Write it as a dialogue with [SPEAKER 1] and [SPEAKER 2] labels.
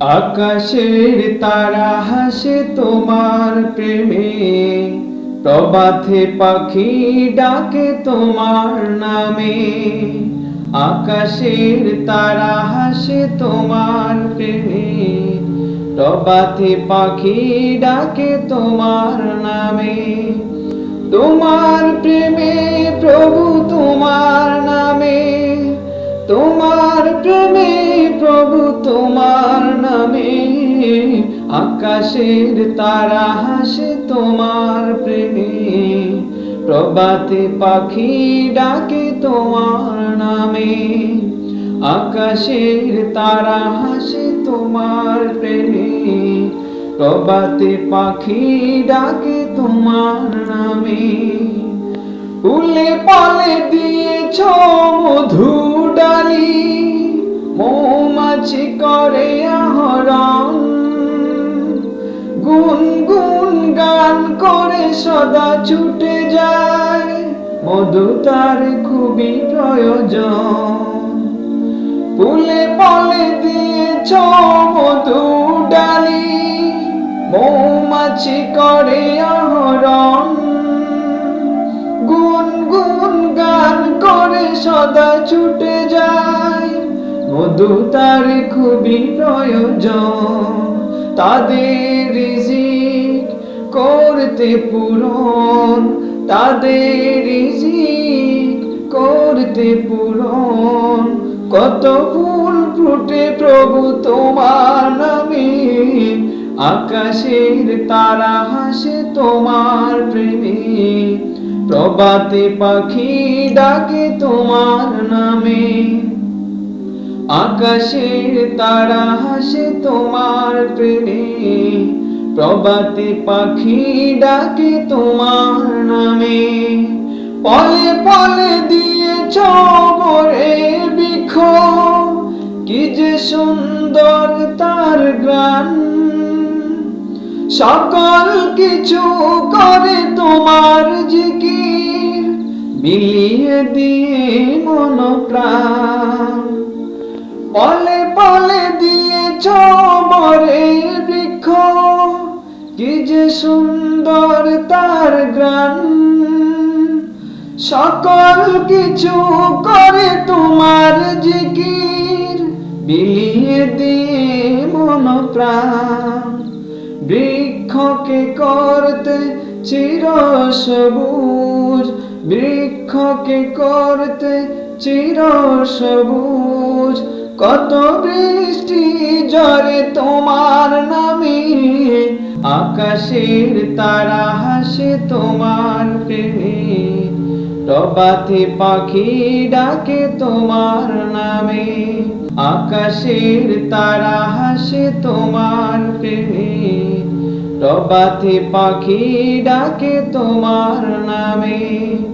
[SPEAKER 1] আকাশের তারা হাসে তোমার প্রেমে প্রবাথে পাখি ডাকে তোমার নামে। আকাশের তারা হাসে তোমার প্রেমে প্রবাথে পাখি ডাকে তোমার নামে। তোমার প্রেমে প্রভু তোমার আকাশের তারা হাসে তোমার প্রেমে। প্রবাতে পাখি ডাকে তোমার নামে। আকাশের তারা হাসে তোমার প্রেমে। প্রবাতে পাখি ডাকে তোমার নামে। উলে পালে দিয়েছ মধু ডালি। মৌমাছি করে আহরণ গুন গুন গান করে সদা ছুটে যায়। মধু তার খুবই প্রয়োজন। ফুলে পলে দিয়েছ মধু ডালি, মৌমাছি করে আহরণ। গুন গুন গান করে সদা ছুটে যায়। মধু তার খুবই প্রয়োজন। তাদের রিজিক করতে পূরণ, তাদের রিজিক করতে পূরণ। কত ফুল ফুটে প্রভু তোমার নামে, আকাশের তারা হাসে তোমার প্রেমে। প্রবাতে পাখি ডাকে তোমার নামে, আকাশের তারা হাসে তোমার প্রেমে। প্রবাতে পাখি ডাকে তোমার নামে। পলে পলে দিয়েছ মোরে বিখ কি যে সুন্দর তার গান সকল কিছু করে তোমার জিকির। বিলিয়ে দিয়ে মন প্রাণ পলে পলে দিয়েছ কি যে সুন্দর তার গ্রাম সকল কিছু করে তোমার জিকির, বিলিয়ে দিয়ে মন প্রাণ বৃক্ষকে করতে চির সবুজ বৃক্ষকে করতে চির সবুজ কত বৃষ্টি জরে তোমার নামে আকাশের তারা হাসে তোমার প্রেমে। প্রবাথে পাখি ডাকে তোমার নামে। আকাশের তারা হাসে তোমার প্রেমে। প্রবাথে পাখি ডাকে তোমার নামে।